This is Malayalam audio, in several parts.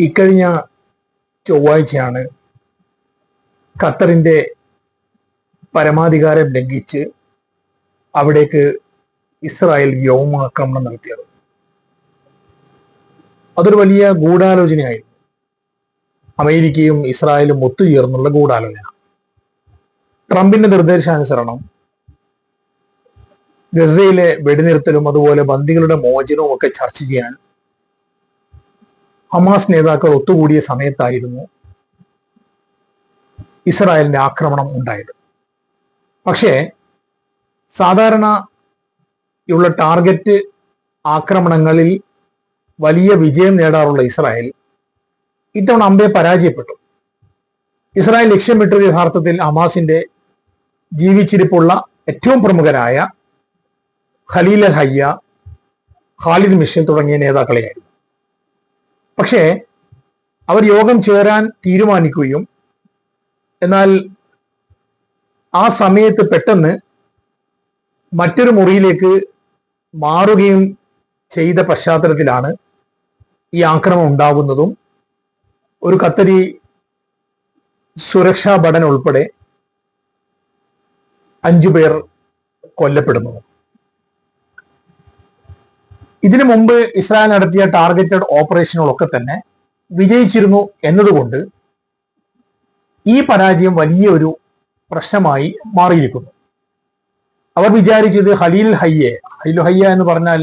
ഇക്കഴിഞ്ഞ ചൊവ്വാഴ്ചയാണ് ഖത്തറിന്റെ പരമാധികാരം ലംഘിച്ച് അവിടേക്ക് ഇസ്രായേൽ വ്യോമാക്രമണം നടത്തിയത്. അതൊരു വലിയ ഗൂഢാലോചനയായിരുന്നു. അമേരിക്കയും ഇസ്രായേലും ഒത്തുചേർന്നുള്ള ഗൂഢാലോചന. ട്രംപിന്റെ നിർദ്ദേശാനുസരണം ഗസയിലെ വെടിനിർത്തലും അതുപോലെ ബന്ദികളുടെ മോചനവും ഒക്കെ ചർച്ച ചെയ്യാൻ ഹമാസ് നേതാക്കൾ ഒത്തുകൂടിയ സമയത്തായിരുന്നു ഇസ്രായേലിന്റെ ആക്രമണം ഉണ്ടായത്. പക്ഷേ സാധാരണ ഉള്ള ടാർഗറ്റ് ആക്രമണങ്ങളിൽ വലിയ വിജയം നേടാറുള്ള ഇസ്രായേൽ ഇത്തവണ അമ്പയെ പരാജയപ്പെട്ടു. ഇസ്രായേൽ ലക്ഷ്യമിട്ടത് യഥാർത്ഥത്തിൽ ഹമാസിന്റെ ജീവിച്ചിരിപ്പുള്ള ഏറ്റവും പ്രമുഖരായ ഖലീൽ ഹയ്യ ഖാലിദ് മിഷൽ തുടങ്ങിയ നേതാക്കളെയായിരുന്നു. പക്ഷേ അവർ യോഗം ചേരാൻ തീരുമാനിക്കുകയും എന്നാൽ ആ സമയത്ത് പെട്ടെന്ന് മറ്റൊരു മുറിയിലേക്ക് മാറുകയും ചെയ്ത പശ്ചാത്തലത്തിലാണ് ഈ ആക്രമം ഉണ്ടാകുന്നതും ഒരു കത്തരി സുരക്ഷാ ഭടൻ ഉൾപ്പെടെ അഞ്ചു പേർ കൊല്ലപ്പെടുന്നു ഇതിനു മുമ്പ് ഇസ്രായേൽ നടത്തിയ ടാർഗറ്റഡ് ഓപ്പറേഷനുകളൊക്കെ തന്നെ വിജയിച്ചിരുന്നു എന്നതുകൊണ്ട് ഈ പരാജയം വലിയ ഒരു പ്രശ്നമായി മാറിയിരിക്കുന്നു. അവർ വിചാരിച്ചത് ഹലീൽ ഹയ്യെ ഹലീൽ ഹയ്യ എന്ന് പറഞ്ഞാൽ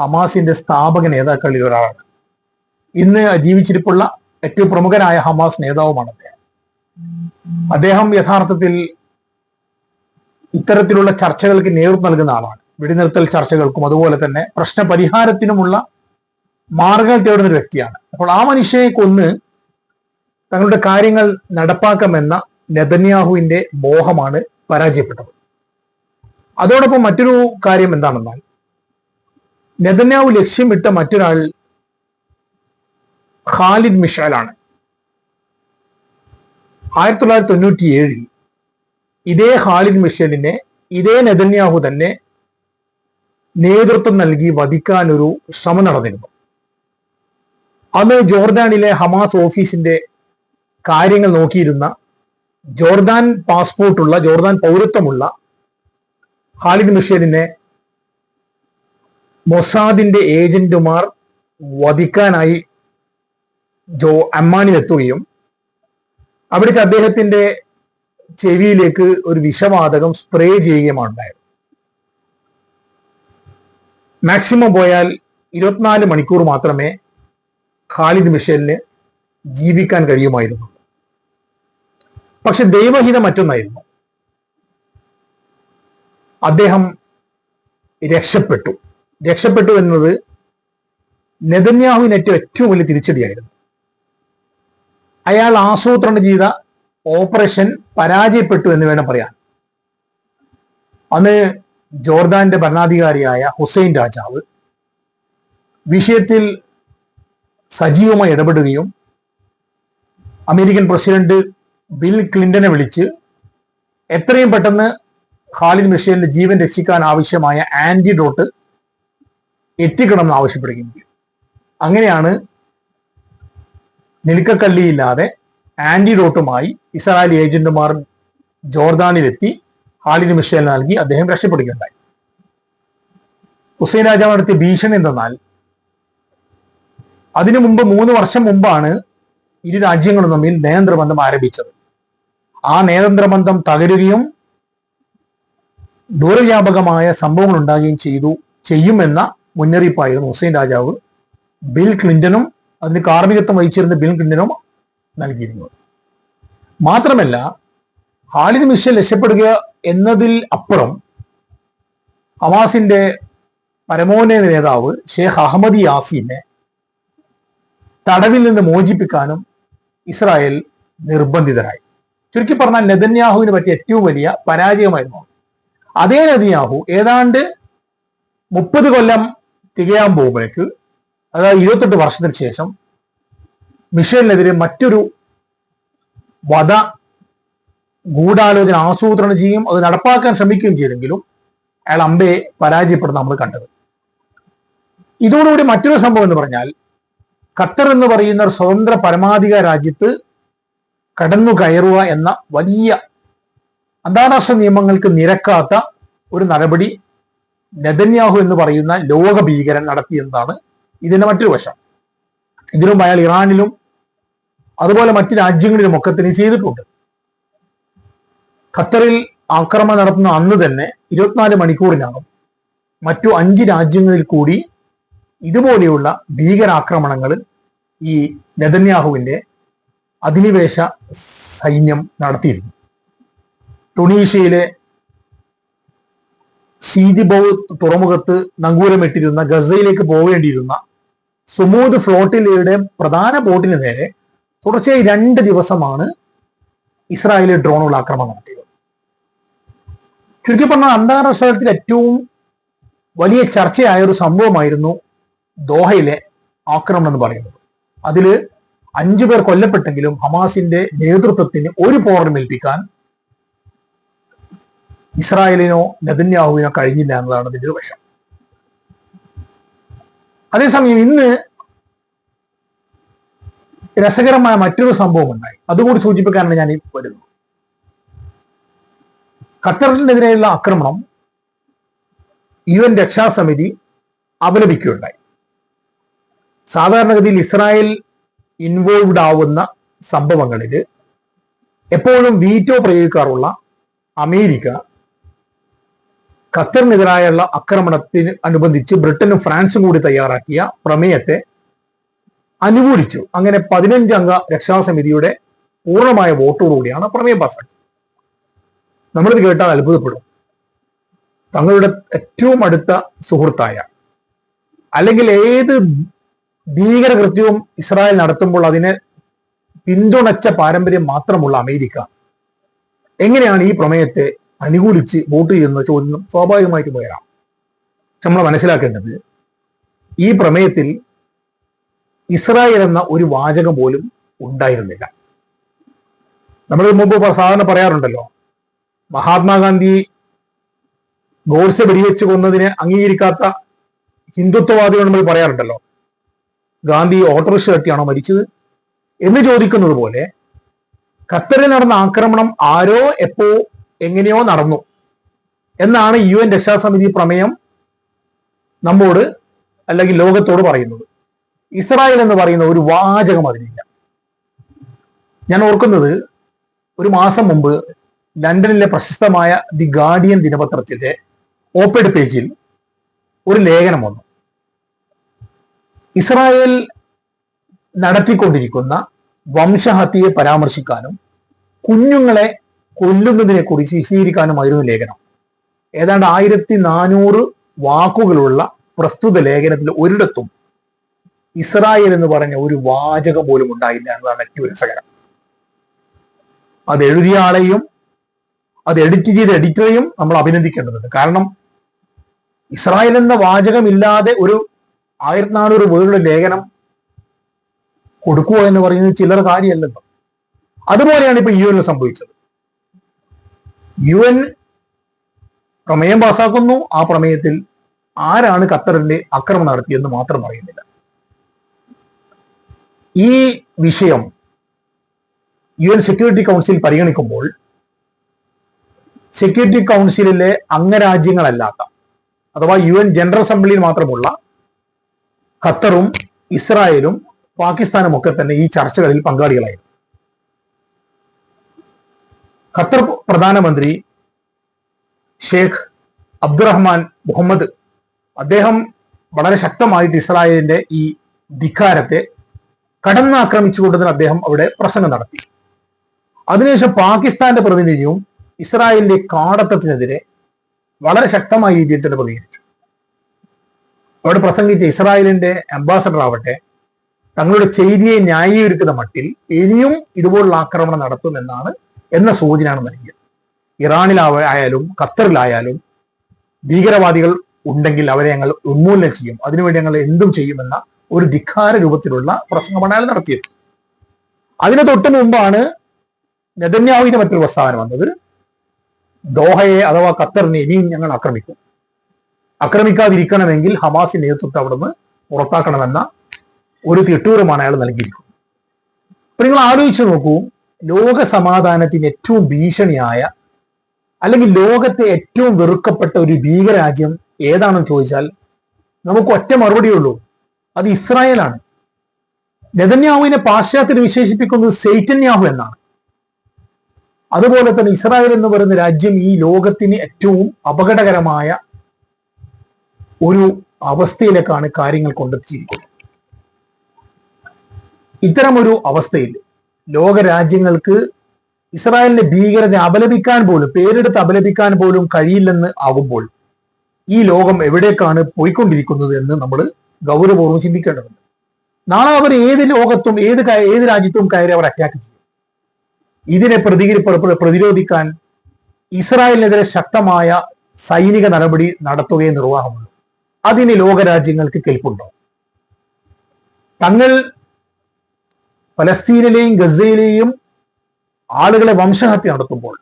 ഹമാസിന്റെ സ്ഥാപക നേതാക്കളിൽ ഒരാളാണ്. ഇന്ന് ജീവിച്ചിരിപ്പുള്ള ഏറ്റവും പ്രമുഖനായ ഹമാസ് നേതാവുമാണ് അദ്ദേഹം. അദ്ദേഹം യഥാർത്ഥത്തിൽ ഇത്തരത്തിലുള്ള ചർച്ചകൾക്ക് നേതൃത്വം നൽകുന്ന ആളാണ്. വെടിനിർത്തൽ ചർച്ചകൾക്കും അതുപോലെ തന്നെ പ്രശ്നപരിഹാരത്തിനുമുള്ള മാർഗങ്ങൾ തേടുന്ന ഒരു വ്യക്തിയാണ്. അപ്പോൾ ആ മനുഷ്യയെ കൊന്ന് തങ്ങളുടെ കാര്യങ്ങൾ നടപ്പാക്കാമെന്ന നെതന്യാഹുവിന്റെ മോഹമാണ് പരാജയപ്പെട്ടത്. അതോടൊപ്പം മറ്റൊരു കാര്യം എന്താണെന്നാൽ നെതന്യാഹു ലക്ഷ്യമിട്ട മറ്റൊരാൾ ഖാലിദ് മിഷാലാണ്. ആയിരത്തി തൊള്ളായിരത്തി തൊണ്ണൂറ്റി ഏഴിൽ ഇതേ ഖാലിദ് മിഷേലിനെ ഇതേ നെതന്യാഹു തന്നെ നേതൃത്വം നൽകി വധിക്കാൻ ഒരു ശ്രമം നടന്നിരുന്നു. അന്ന് ജോർദാനിലെ ഹമാസ് ഓഫീസിന്റെ കാര്യങ്ങൾ നോക്കിയിരുന്ന ജോർദാൻ പാസ്പോർട്ടുള്ള ജോർദാൻ പൗരത്വമുള്ള ഖാലിദ് മിഷേലിനെ മൊസാദിന്റെ ഏജന്റുമാർ വധിക്കാനായി ജോ അമ്മാനിലെത്തുകയും അവിടേക്ക് അദ്ദേഹത്തിന്റെ ചെവിയിലേക്ക് ഒരു വിഷവാതകം സ്പ്രേ ചെയ്യുകയുമാണ് ഉണ്ടായത്. മാക്സിമം പോയാൽ ഇരുപത്തിനാല് മണിക്കൂർ മാത്രമേ ഖാലിദ് മിഷേലിന് ജീവിക്കാൻ കഴിയുമായിരുന്നു. പക്ഷെ ദൈവഹിതം മറ്റൊന്നായിരുന്നു. അദ്ദേഹം രക്ഷപ്പെട്ടു. രക്ഷപ്പെട്ടു എന്നത് നെതന്യാഹുവിനേറ്റ ഏറ്റവും വലിയ തിരിച്ചടിയായിരുന്നു. അയാൾ ആസൂത്രണം ചെയ്ത ഓപ്പറേഷൻ പരാജയപ്പെട്ടു എന്ന് വേണം പറയാൻ. അന്ന് ജോർദാന്റെ ഭരണാധികാരിയായ ഹുസൈൻ രാജാവ് വിഷയത്തിൽ സജീവമായി ഇടപെടുകയും അമേരിക്കൻ പ്രസിഡന്റ് ബിൽ ക്ലിന്റനെ വിളിച്ച് എത്രയും പെട്ടെന്ന് ഖാലിദ് മിഷേലിന്റെ ജീവൻ രക്ഷിക്കാൻ ആവശ്യമായ ആന്റിഡോട്ട് എത്തിക്കണമെന്ന് ആവശ്യപ്പെടുകയും അങ്ങനെയാണ് നിൽക്കക്കള്ളിയില്ലാതെ ആന്റിഡോട്ടുമായി ഇസ്രായേൽ ഏജന്റുമാർ ജോർദാനിലെത്തി. ഖാലിദ് മിഷേൽ നൽകി അദ്ദേഹം രക്ഷപ്പെടുകയുണ്ടായി. ഹുസൈൻ രാജാവ് നടത്തിയ ഭീഷണി എന്തെന്നാൽ അതിനു മുമ്പ് മൂന്ന് വർഷം മുമ്പാണ് ഇരു രാജ്യങ്ങളും തമ്മിൽ നയതന്ത്രബന്ധം ആരംഭിച്ചത്. ആ നയതന്ത്രബന്ധം തകരുകയും ദൂരവ്യാപകമായ സംഭവങ്ങൾ ഉണ്ടാകുകയും ചെയ്തു ചെയ്യുമെന്ന മുന്നറിയിപ്പായിരുന്നു ഹുസൈൻ രാജാവ് ബിൽ ക്ലിന്റനും അതിന് കാർമ്മികത്വം വഹിച്ചിരുന്ന ബിൽ ക്ലിന്റനും നൽകിയിരുന്നത്. മാത്രമല്ല ഹാലിദ് മിഷൽ രക്ഷപ്പെടുക എന്നതിൽ അപ്പുറം ഹമാസിന്റെ പരമോന്നത നേതാവ് ഷെയ്ഖ് അഹമ്മദ് യാസീനെ തടവിൽ നിന്ന് മോചിപ്പിക്കാനും ഇസ്രായേൽ നിർബന്ധിതരായി. ചുരുക്കി പറഞ്ഞാൽ നെതന്യാഹുവിന് പറ്റിയ ഏറ്റവും വലിയ പരാജയമായിരുന്നു അതേ നെതന്യാഹു ഏതാണ്ട് മുപ്പത് കൊല്ലം തികയാൻ പോകുമ്പോഴേക്ക് അതായത് ഇരുപത്തെട്ട് വർഷത്തിന് ശേഷം മിഷേലിനെതിരെ മറ്റൊരു വധ ഗൂഢാലോചന ആസൂത്രണം ചെയ്യും അത് നടപ്പാക്കാൻ ശ്രമിക്കുകയും ചെയ്തെങ്കിലും അയാൾ അമ്പയെ പരാജയപ്പെടുന്ന നമ്മൾ കണ്ടത്. ഇതോടുകൂടി മറ്റൊരു സംഭവം എന്ന് പറഞ്ഞാൽ ഖത്തർ എന്ന് പറയുന്ന ഒരു സ്വതന്ത്ര പരമാധികാര രാജ്യത്ത് കടന്നു കയറുക എന്ന വലിയ അന്താരാഷ്ട്ര നിയമങ്ങൾക്ക് നിരക്കാത്ത ഒരു നടപടി നെതന്യാഹു എന്ന് പറയുന്ന ലോക ഭീകരൻ നടത്തിയെന്നാണ് ഇതിന്റെ മറ്റൊരു വശം. ഇതിനും അയാൾ ഇറാനിലും അതുപോലെ മറ്റു രാജ്യങ്ങളിലും ഒക്കെ തന്നെ ചെയ്തിട്ടുണ്ട്. ഖത്തറിൽ ആക്രമണം നടത്തുന്ന അന്ന് തന്നെ ഇരുപത്തിനാല് മണിക്കൂറിനകം മറ്റു അഞ്ച് രാജ്യങ്ങളിൽ കൂടി ഇതുപോലെയുള്ള ഭീകരാക്രമണങ്ങൾ ഈ നെതന്യാഹുവിന്റെ അധിനിവേശ സൈന്യം നടത്തിയിരുന്നു. ടുണീഷ്യയിലെ സീതിബോ തുറമുഖത്ത് നങ്കൂരമിട്ടിരുന്ന ഗസയിലേക്ക് പോവേണ്ടിയിരുന്ന സുമൂദ് ഫ്ലോട്ടിലയുടെ പ്രധാന ബോട്ടിന് നേരെ തുടർച്ചയായി രണ്ട് ദിവസമാണ് ഇസ്രായേലിൽ ഡ്രോണുകൾ ആക്രമണം നടത്തിയത്. ചുരുക്കി പറഞ്ഞാൽ അന്താരാഷ്ട്ര തലത്തിൽ ഏറ്റവും വലിയ ചർച്ചയായ ഒരു സംഭവമായിരുന്നു ദോഹയിലെ ആക്രമണം എന്ന് പറയുന്നത്. അതിൽ അഞ്ചു പേർ കൊല്ലപ്പെട്ടെങ്കിലും ഹമാസിന്റെ നേതൃത്വത്തിന് ഒരു പോറിനും ഏൽപ്പിക്കാൻ ഇസ്രായേലിനോ നെതന്യാഹുവിനോ കഴിഞ്ഞില്ല എന്നതാണ് ഇതിന്റെ ഒരു വശം. അതേസമയം ഇന്ന് രസകരമായ മറ്റൊരു സംഭവം ഉണ്ടായി. അതുകൂടി സൂചിപ്പിക്കാനാണ് ഞാൻ വരുന്നത്. ഖത്തറിനെതിരെയുള്ള ആക്രമണം യു എൻ രക്ഷാസമിതി അപലപിക്കുകയുണ്ടായി. സാധാരണഗതിയിൽ ഇസ്രായേൽ ഇൻവോൾവ്ഡ് ആവുന്ന സംഭവങ്ങളിൽ എപ്പോഴും വീറ്റോ പ്രയോഗിക്കാറുള്ള അമേരിക്ക ഖത്തറിനെതിരായുള്ള ആക്രമണത്തിന് അനുബന്ധിച്ച് ബ്രിട്ടനും ഫ്രാൻസും കൂടി തയ്യാറാക്കിയ പ്രമേയത്തെ അനുകൂലിച്ചു. അങ്ങനെ പതിനഞ്ചംഗ രക്ഷാസമിതിയുടെ പൂർണമായ വോട്ടോടുകൂടിയാണ് പ്രമേയം പാസ്സാക്കിയത് നമ്മളിത് കേട്ടാൽ അത്ഭുതപ്പെടും. തങ്ങളുടെ ഏറ്റവും അടുത്ത സുഹൃത്തായ അല്ലെങ്കിൽ ഏത് ഭീകരകൃത്യവും ഇസ്രായേൽ നടത്തുമ്പോൾ അതിനെ പിന്തുണച്ച പാരമ്പര്യം മാത്രമുള്ള അമേരിക്ക എങ്ങനെയാണ് ഈ പ്രമേയത്തെ അനുകൂലിച്ച് വോട്ട് ചെയ്യുന്ന ചോദ്യം സ്വാഭാവികമായിട്ട് പോയതാണ് നമ്മൾ മനസ്സിലാക്കേണ്ടത് ഈ പ്രമേയത്തിൽ ഇസ്രായേൽ എന്ന ഒരു വാചകം പോലും ഉണ്ടായിരുന്നില്ല. നമ്മൾ മുമ്പ് സാധാരണ പറയാറുണ്ടല്ലോ മഹാത്മാഗാന്ധി ഗോഡ്സെ വെടിവെച്ച് കൊന്നതിനെ അംഗീകരിക്കാത്ത ഹിന്ദുത്വവാദികൾ നമ്മൾ പറയാറുണ്ടല്ലോ. ഗാന്ധി ഓട്ടോറിക്ഷ തട്ടിയാണോ മരിച്ചത്? എന്ന് ചോദിക്കുന്നത് പോലെ ഖത്തറിൽ നടന്ന ആക്രമണം ആരോ എപ്പോ എങ്ങനെയോ നടന്നു എന്നാണ് യു എൻ രക്ഷാസമിതി പ്രമേയം നമ്മോട് അല്ലെങ്കിൽ ലോകത്തോട് പറയുന്നത്. ഇസ്രായേൽ എന്ന് പറയുന്ന ഒരു വാചകം അതിനില്ല. ഞാൻ ഓർക്കുന്നത് ഒരു മാസം മുമ്പ് ലണ്ടനിലെ പ്രശസ്തമായ ദി ഗാർഡിയൻ ദിനപത്രത്തിന്റെ ഓപ്പഡ് പേജിൽ ഒരു ലേഖനം വന്നു. ഇസ്രായേൽ നടത്തിക്കൊണ്ടിരിക്കുന്ന വംശഹത്യയെ പരാമർശിക്കാനും കുഞ്ഞുങ്ങളെ കൊല്ലുന്നതിനെ കുറിച്ച് വിശദീകരിക്കാനുമായിരുന്നു ലേഖനം. ഏതാണ്ട് ആയിരത്തി നാനൂറ് വാക്കുകളുള്ള പ്രസ്തുത ലേഖനത്തിൽ ഒരിടത്തും ഇസ്രായേൽ എന്ന് പറഞ്ഞ ഒരു വാചകം പോലും ഉണ്ടായില്ല എന്നതാണ് ഏറ്റവും രസകരം അത് എഴുതിയ ആളെയും അത് എഡിറ്റ് ചെയ്ത എഡിറ്ററെയും നമ്മൾ അഭിനന്ദിക്കേണ്ടതുണ്ട്. കാരണം ഇസ്രായേൽ എന്ന വാചകമില്ലാതെ ഒരു ആയിരത്തി നാനൂറ് വേർഡ് ലേഖനം കൊടുക്കുക എന്ന് പറയുന്നത് ചിലർ കാര്യമല്ലല്ലോ. അതുപോലെയാണ് ഇപ്പൊ യു എനിൽ സംഭവിച്ചത്. യു എൻ പ്രമേയം പാസാക്കുന്നു. ആ പ്രമേയത്തിൽ ആരാണ് ഖത്തറിന്റെ അക്രമം നടത്തിയെന്ന് മാത്രം അറിയുന്നില്ല ഈ വിഷയം യു എൻ സെക്യൂരിറ്റി കൗൺസിൽ പരിഗണിക്കുമ്പോൾ സെക്യൂരിറ്റി കൗൺസിലിലെ അംഗരാജ്യങ്ങളല്ലാത്ത അഥവാ യു എൻ ജനറൽ അസംബ്ലിയിൽ മാത്രമുള്ള ഖത്തറും ഇസ്രായേലും പാകിസ്ഥാനും ഒക്കെ തന്നെ ഈ ചർച്ചകളിൽ പങ്കാളികളായിരുന്നു. ഖത്തർ പ്രധാനമന്ത്രി ഷേഖ് അബ്ദുറഹ്മാൻ മുഹമ്മദ് അദ്ദേഹം വളരെ ശക്തമായിട്ട് ഇസ്രായേലിന്റെ ഈ ധിക്കാരത്തെ കടന്നാക്രമിച്ചുകൊണ്ട് തന്നെ അദ്ദേഹം അവിടെ പ്രസംഗം നടത്തി. അതിനുശേഷം പാകിസ്ഥാന്റെ പ്രതിനിധിയും ഇസ്രായേലിന്റെ കാടത്തത്തിനെതിരെ വളരെ ശക്തമായി തന്നെ പ്രതികരിച്ചു. അവിടെ പ്രസംഗിച്ച ഇസ്രായേലിന്റെ അംബാസഡർ ആവട്ടെ തങ്ങളുടെ ചെയ്തിയെ ന്യായീകരിക്കുന്ന മട്ടിൽ ഇനിയും ഇതുപോലുള്ള ആക്രമണം നടത്തുമെന്നാണ് എന്ന സൂചനയാണ് നൽകിയത്. ഇറാനിലായാലും ഖത്തറിലായാലും ഭീകരവാദികൾ ഉണ്ടെങ്കിൽ അവരെ ഞങ്ങൾ ഉന്മൂലനം ചെയ്യും. അതിനുവേണ്ടി ഞങ്ങൾ എന്തും ചെയ്യുമെന്ന ഒരു ധിക്കാര രൂപത്തിലുള്ള പ്രസംഗമാണ് അയാൾ നടത്തിയത് അതിന് തൊട്ടു മുമ്പാണ് നെതന്യാവിന്റെ മറ്റൊരു പ്രസ്താവന വന്നത്. ദോഹയെ അഥവാ ഖത്തറിനെ ഇനിയും ഞങ്ങൾ ആക്രമിക്കും. ആക്രമിക്കാതിരിക്കണമെങ്കിൽ ഹമാസിന്റെ നേതൃത്വത്തെ അവിടുന്ന് പുറത്താക്കണമെന്ന ഒരു തിട്ടൂരമാണ് അയാൾ നൽകിയിരിക്കുന്നത്. അപ്പൊ നിങ്ങൾ ആലോചിച്ചു നോക്കൂ ലോക സമാധാനത്തിന് ഏറ്റവും ഭീഷണിയായ അല്ലെങ്കിൽ ലോകത്തെ ഏറ്റവും വെറുക്കപ്പെട്ട ഒരു ഭീകരാജ്യം ഏതാണെന്ന് ചോദിച്ചാൽ നമുക്ക് ഒറ്റ മറുപടിയുള്ളൂ അത് ഇസ്രായേലാണ്. നെതന്യാഹുവിനെ പാശ്ചാത്യർ വിശേഷിപ്പിക്കുന്നത് സെയ്റ്റന്യാഹു എന്നാണ്. അതുപോലെ തന്നെ ഇസ്രായേൽ എന്ന് പറയുന്ന രാജ്യം ഈ ലോകത്തിന് ഏറ്റവും അപകടകരമായ ഒരു അവസ്ഥയിലേക്കാണ് കാര്യങ്ങൾ കൊണ്ടെത്തിയിരിക്കുന്നത്. ഇത്തരമൊരു അവസ്ഥയിൽ ലോക രാജ്യങ്ങൾക്ക് ഇസ്രായേലിന്റെ ഭീകരത അപലപിക്കാൻ പോലും പേരെടുത്ത് അപലപിക്കാൻ പോലും കഴിയില്ലെന്ന് ആകുമ്പോൾ ഈ ലോകം എവിടേക്കാണ് പോയിക്കൊണ്ടിരിക്കുന്നത് എന്ന് നമ്മൾ ഗൗരവപൂർവം ചിന്തിക്കേണ്ടതുണ്ട്. നാളെ അവർ ഏത് ലോകത്തും ഏത് ഏത് രാജ്യത്തും കയറി അവർ അറ്റാക്ക് ചെയ്യും. ഇതിനെ പ്രതികരി പ്രതിരോധിക്കാൻ ഇസ്രായേലിനെതിരെ ശക്തമായ സൈനിക നടപടി നടത്തുകയും നിർവാഹമുള്ളൂ. അതിന് ലോകരാജ്യങ്ങൾക്ക് കെൽപ്പുണ്ടോ? തങ്ങൾ പലസ്തീനിലെയും ഗസയിലെയും ആളുകളെ വംശഹത്യ നടത്തുമ്പോൾ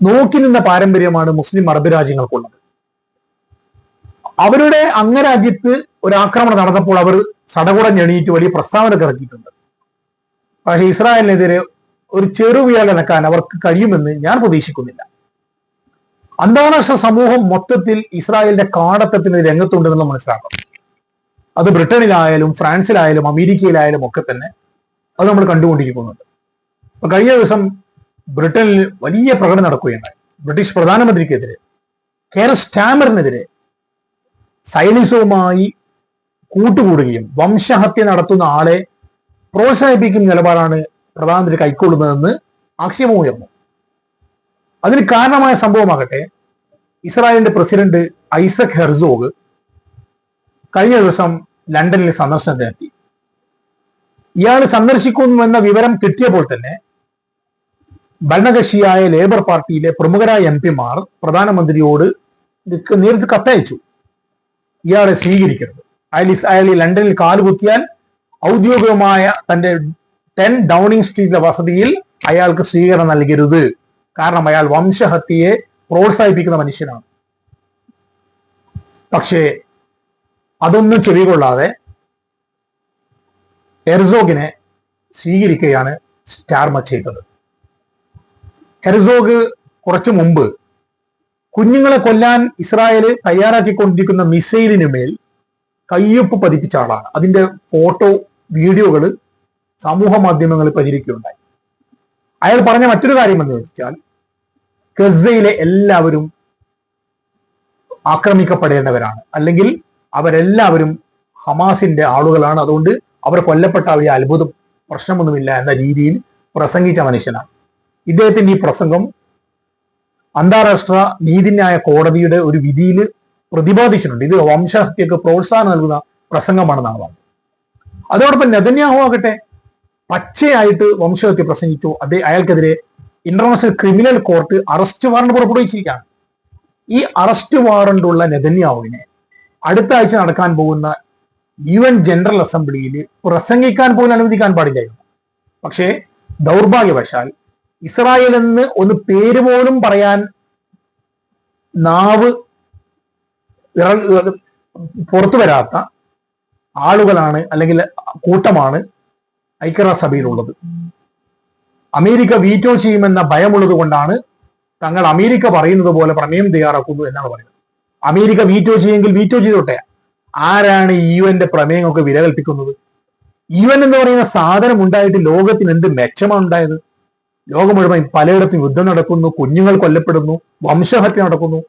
നോക്കി നിന്ന പാരമ്പര്യമാണ് മുസ്ലിം അറബ് രാജ്യങ്ങൾക്കുള്ളത്. അവരുടെ അംഗരാജ്യത്ത് ഒരു ആക്രമണം നടന്നപ്പോൾ അവർ സടകുടഞ്ഞെണീറ്റ് വലിയ പ്രസ്താവന ഇറക്കിയിട്ടുണ്ട്. പക്ഷേ ഇസ്രായേലിനെതിരെ ഒരു ചെറുവിയാലനക്കാൻ അവർക്ക് കഴിയുമെന്ന് ഞാൻ പ്രതീക്ഷിക്കുന്നില്ല. അന്താരാഷ്ട്ര സമൂഹം മൊത്തത്തിൽ ഇസ്രായേലിന്റെ കാടത്തത്തിന് രംഗത്തുണ്ടെന്ന് മനസ്സിലാക്കണം അത് ബ്രിട്ടനിലായാലും ഫ്രാൻസിലായാലും അമേരിക്കയിലായാലും ഒക്കെ തന്നെ അത് നമ്മൾ കണ്ടുകൊണ്ടിരിക്കുന്നുണ്ട്. അപ്പൊ കഴിഞ്ഞ ദിവസം ബ്രിട്ടനിൽ വലിയ പ്രകടനം നടക്കുകയുണ്ടായി. ബ്രിട്ടീഷ് പ്രധാനമന്ത്രിക്കെതിരെ കെയർ സ്റ്റാമറിനെതിരെ സൈനിസവുമായി കൂട്ടുകൂടുകയും വംശഹത്യ നടത്തുന്ന ആളെ പ്രോത്സാഹിപ്പിക്കുന്ന നിലപാടാണ് പ്രധാനമന്ത്രി കൈക്കൊള്ളുന്നതെന്ന് ആക്ഷേപം ഉയർന്നു. അതിന് കാരണമായ സംഭവമാകട്ടെ ഇസ്രായേലിന്റെ പ്രസിഡന്റ് ഐസക് ഹെർസോഗ് കഴിഞ്ഞ ദിവസം ലണ്ടനിൽ സന്ദർശനത്തിനെത്തി. ഇയാൾ സന്ദർശിക്കുന്നുവെന്ന വിവരം കിട്ടിയപ്പോൾ തന്നെ ഭരണകക്ഷിയായ ലേബർ പാർട്ടിയിലെ പ്രമുഖരായ എം പിമാർ പ്രധാനമന്ത്രിയോട് നേരിട്ട് കത്തയച്ചു. ഇയാളെ സ്വീകരിക്കരുത്. അയാൾ അയാൾ ലണ്ടനിൽ കാലുകുത്തിയാൽ ഔദ്യോഗികമായ തന്റെ ടെൻ ഡൗണിംഗ് സ്ട്രീറ്റിലെ വസതിയിൽ അയാൾക്ക് സ്വീകരണം നൽകരുത്. കാരണം അയാൾ വംശഹത്യയെ പ്രോത്സാഹിപ്പിക്കുന്ന മനുഷ്യനാണ്. പക്ഷേ അതൊന്നും ചെവികൊള്ളാതെ എർസോഗിനെ സ്വീകരിക്കുകയാണ് സ്റ്റാർമ ചെയ്തത് എർസോഗ് കുറച്ചു മുമ്പ് കുഞ്ഞുങ്ങളെ കൊല്ലാൻ ഇസ്രായേൽ തയ്യാറാക്കിക്കൊണ്ടിരിക്കുന്ന മിസൈലിന് മേൽ കയ്യൊപ്പ് പതിപ്പിച്ച ആളാണ്. അതിന്റെ ഫോട്ടോ വീഡിയോകൾ സമൂഹ മാധ്യമങ്ങളിൽ പ്രചരിക്കുകയുണ്ടായി അയാൾ പറഞ്ഞ മറ്റൊരു കാര്യം എന്ന് വെച്ചാൽ ഗസയിലെ എല്ലാവരും ആക്രമിക്കപ്പെടേണ്ടവരാണ്. അല്ലെങ്കിൽ അവരെല്ലാവരും ഹമാസിന്റെ ആളുകളാണ്. അതുകൊണ്ട് അവർ കൊല്ലപ്പെട്ട വലിയ അത്ഭുത പ്രശ്നമൊന്നുമില്ല എന്ന രീതിയിൽ പ്രസംഗിച്ച മനുഷ്യനാണ്. ഇദ്ദേഹത്തിന്റെ ഈ പ്രസംഗം അന്താരാഷ്ട്ര നീതിന്യായ കോടതിയുടെ ഒരു വിധിയിൽ പ്രതിപാദിച്ചിട്ടുണ്ട്. ഇത് വംശഹത്യക്ക് പ്രോത്സാഹനം നൽകുന്ന പ്രസംഗമാണെന്നാണ് പറഞ്ഞത്. അതോടൊപ്പം നെതന്യാഹു ആകട്ടെ പച്ചയായിട്ട് വംശഹത്യ പ്രസംഗിച്ചു. അതേ അയാൾക്കെതിരെ international criminal court arrest warrant പുറപ്പെടുവിച്ചിരിക്കുകയാണ്. ഈ അറസ്റ്റ് വാറണ്ട് ഉള്ള നെതന്യാഹുവിനെ അടുത്ത ആഴ്ച നടക്കാൻ പോകുന്ന യു എൻ ജനറൽ അസംബ്ലിയിൽ പ്രസംഗിക്കാൻ പോലും അനുവദിക്കാൻ പാടില്ലായിരുന്നു. പക്ഷേ ദൗർഭാഗ്യവശാൽ ഇസ്രായേൽ എന്ന് ഒന്ന് പേര് പോലും പറയാൻ നാവ് പുറത്തു വരാത്ത ആളുകളാണ് അല്ലെങ്കിൽ കൂട്ടമാണ് ഐക്യരാഷ്ട്രസഭയിലുള്ളത്. അമേരിക്ക വീറ്റോ ചെയ്യുമെന്ന ഭയമുള്ളത് കൊണ്ടാണ് തങ്ങൾ അമേരിക്ക പറയുന്നത് പോലെ പ്രമേയം തയ്യാറാക്കുന്നു എന്നാണ് പറയുന്നത്. അമേരിക്ക വീറ്റോ ചെയ്യുമെങ്കിൽ വീറ്റോ ചെയ്തോട്ടെ? ആരാണ് യു എന്റെ പ്രമേയങ്ങൾക്ക് വില കൽപ്പിക്കുന്നത്? യു എൻ എന്ന് പറയുന്ന സാധനം ഉണ്ടായിട്ട് ലോകത്തിന് എന്ത് മെച്ചമാണ് ഉണ്ടായത്? ലോകം മുഴുവൻ പലയിടത്തും യുദ്ധം നടക്കുന്നു കുഞ്ഞുങ്ങൾ കൊല്ലപ്പെടുന്നു വംശഹത്യ നടക്കുന്നു.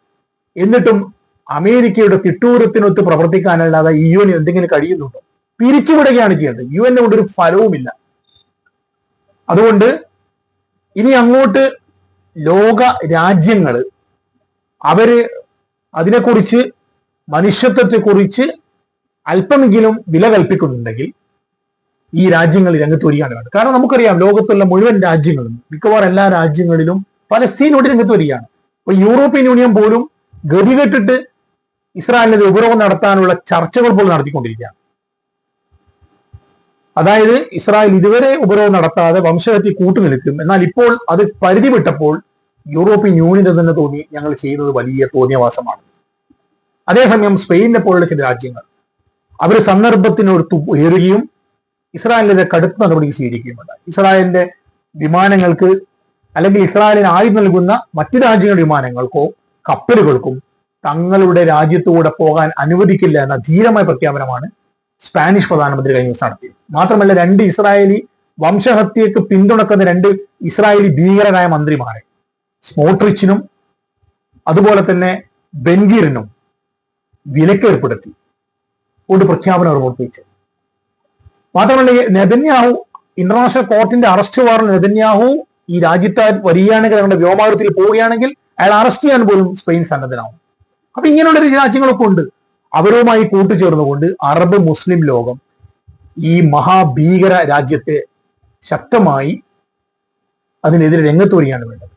എന്നിട്ടും അമേരിക്കയുടെ തിട്ടൂരത്തിനൊത്ത് പ്രവർത്തിക്കാനല്ലാതെ യു എൻ എന്തെങ്കിലും കഴിയുന്നുണ്ടോ? പിരിച്ചുവിടുകയാണ് ചെയ്യേണ്ടത് യു എന്നെ കൊണ്ടൊരു ഫലവുമില്ല. അതുകൊണ്ട് ഇനി അങ്ങോട്ട് ലോക രാജ്യങ്ങൾ അവർ അതിനെക്കുറിച്ച് മനുഷ്യത്വത്തെക്കുറിച്ച് അല്പമെങ്കിലും വില കൽപ്പിക്കുന്നുണ്ടെങ്കിൽ ഈ രാജ്യങ്ങൾ രംഗത്ത് വരികയാണ് കാരണം നമുക്കറിയാം ലോകത്തുള്ള മുഴുവൻ രാജ്യങ്ങളും മിക്കവാറും എല്ലാ രാജ്യങ്ങളിലും പലസ്തീനോട് രംഗത്ത് വരികയാണ്. ഇപ്പൊ യൂറോപ്യൻ യൂണിയൻ പോലും ഗതികെട്ടിട്ട് ഇസ്രായേലിന്റെ ഉപരോധം നടത്താനുള്ള ചർച്ചകൾ പോലും നടത്തിക്കൊണ്ടിരിക്കുകയാണ്. അതായത് ഇസ്രായേൽ ഇതുവരെ ഉപരോധം നടത്താതെ വംശഹത്യ കൂട്ടുനിൽക്കും എന്നാൽ ഇപ്പോൾ അത് പരിധി വിട്ടപ്പോൾ യൂറോപ്യൻ യൂണിയന് തന്നെ തോന്നി ഞങ്ങൾ ചെയ്യുന്നത് വലിയ തോന്നിയവാസമാണ്. അതേസമയം സ്പെയിനിനെ പോലുള്ള ചില രാജ്യങ്ങൾ അവർ സന്ദർഭത്തിനൊടുത്ത് ഉയരുകയും ഇസ്രായേലിന്റെ കടുത്ത നടപടി സ്വീകരിക്കുകയുമുണ്ട് ഇസ്രായേലിന്റെ വിമാനങ്ങൾക്ക് അല്ലെങ്കിൽ ഇസ്രായേലിന് ആയുധം നൽകുന്ന മറ്റു രാജ്യങ്ങളുടെ വിമാനങ്ങൾക്കോ കപ്പലുകൾക്കും തങ്ങളുടെ രാജ്യത്തുകൂടെ പോകാൻ അനുവദിക്കില്ല എന്ന ധീരമായ പ്രഖ്യാപനമാണ് സ്പാനിഷ് പ്രധാനമന്ത്രി കഴിഞ്ഞ ദിവസം നടത്തിയത്. മാത്രമല്ല രണ്ട് ഇസ്രായേലി വംശഹത്യക്ക് പിന്തുണക്കുന്ന രണ്ട് ഇസ്രായേലി ഭീകരരായ മന്ത്രിമാരെ സ്മോട്രിച്ചിനും അതുപോലെ തന്നെ ബെൻഗീറിനും വിലക്കേർപ്പെടുത്തി കൊണ്ട് പ്രഖ്യാപനം അവർ മാത്രമല്ല നെതന്യാഹു ഇന്റർനാഷണൽ കോർട്ടിന്റെ അറസ്റ്റ് വാറന്റ് നെതന്യാഹു ഈ രാജ്യത്ത് വരികയാണെങ്കിൽ അവരുടെ വ്യോമാരത്തിൽ പോവുകയാണെങ്കിൽ അയാൾ അറസ്റ്റ് ചെയ്യാൻ പോലും സ്പെയിൻ സന്നദ്ധനാവും അപ്പൊ ഇങ്ങനെയുള്ള ഒരു രാജ്യങ്ങളൊക്കെ ഉണ്ട്. അവരുമായി കൂട്ടുചേർന്നുകൊണ്ട് അറബ് മുസ്ലിം ലോകം ഈ മഹാഭീകര രാജ്യത്തെ ശക്തമായി അതിനെതിരെ രംഗത്ത് വരികയാണ് വേണ്ടത്.